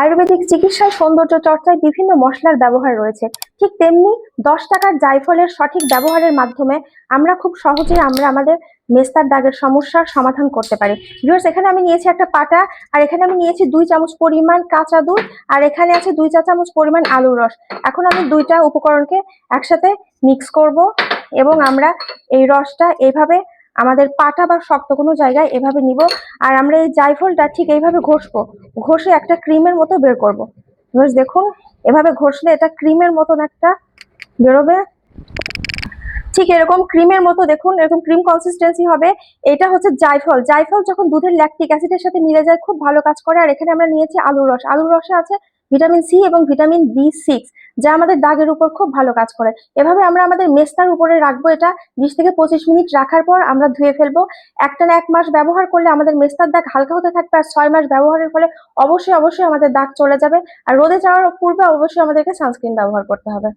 আয়ুর্বেদিক চিকিৎসায় সৌন্দর্য চর্চায় বিভিন্ন মশলার ব্যবহার রয়েছে। ঠিক তেমনি দশ টাকার জায়ফলের সঠিক ব্যবহারের মাধ্যমে আমরা খুব সহজেই আমরা আমাদের মেস্তার দাগের সমস্যার সমাধান করতে পারি। ভিউয়ার্স এখানে আমি নিয়েছি একটা পাটা, আর এখানে আমি নিয়েছি দুই চামচ পরিমাণ কাঁচা দুধ, আর এখানে আছে দুই চা চামচ পরিমাণ আলুর রস। এখন আমি দুইটা উপকরণকে একসাথে মিক্স করব, এবং আমরা এই রসটা এইভাবে আমাদের পাটা বা শক্ত কোনো জায়গায় এভাবে নিব, আর আমরা এই জায়ফলটা ঠিক এইভাবে ঘষবো। ঘষে একটা ক্রিমের মতো বের করব। ভিউয়ার্স দেখুন, এভাবে ঘষলে এটা ক্রিমের মতন একটা বেরোবে। ঠিক এরকম ক্রিমের মতো, দেখুন, এরকম ক্রিম কনসিস্টেন্সি হবে। এটা হচ্ছে জায়ফল জায়ফল যখন দুধের ল্যাকটিক অ্যাসিডের সাথে মিলে যায়, খুব ভালো কাজ করে। আর এখানে আমরা নিয়েছি আলুর রস। আলুর রসে আছে ভিটামিন সি এবং ভিটামিন বি সিক্স যা আমাদের দাগের উপর খুব ভালো কাজ করে। এভাবে আমরা আমাদের মেস্তার উপরে রাখব এটা বিশ থেকে পঁচিশ মিনিট রাখার পর আমরা ধুয়ে ফেলব। একটা না এক মাস ব্যবহার করলে আমাদের মেস্তার দাগ হালকা হতে থাকবে আর ছয় মাস ব্যবহারের ফলে অবশ্যই অবশ্যই আমাদের দাগ চলে যাবে। আর রোদে যাওয়ার পূর্বে অবশ্যই আমাদেরকে সানস্ক্রিন ব্যবহার করতে হবে।